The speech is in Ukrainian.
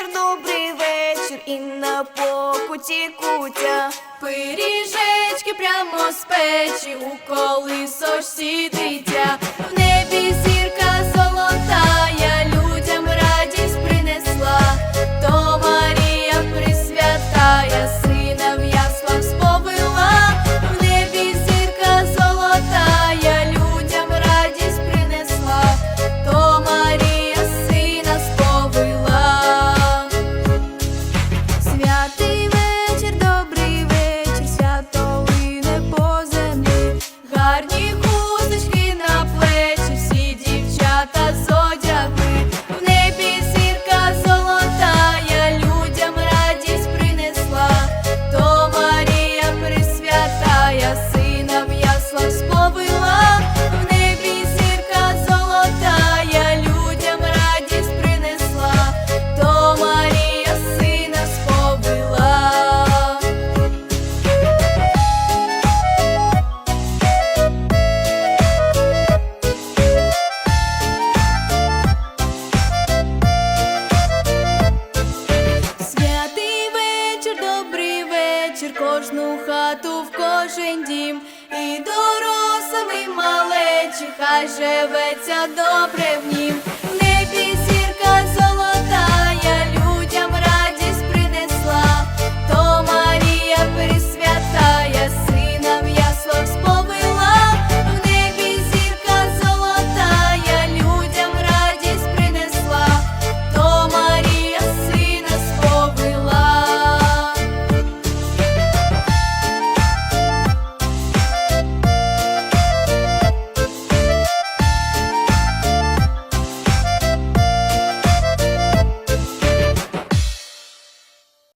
вечір, добрий вечір, і на покуті кутя. Пиріжечки прямо з печі у колисочці. гарні. вечір кожну хату в кожен дім, і дорослим малечі, хай живеться добре в нім.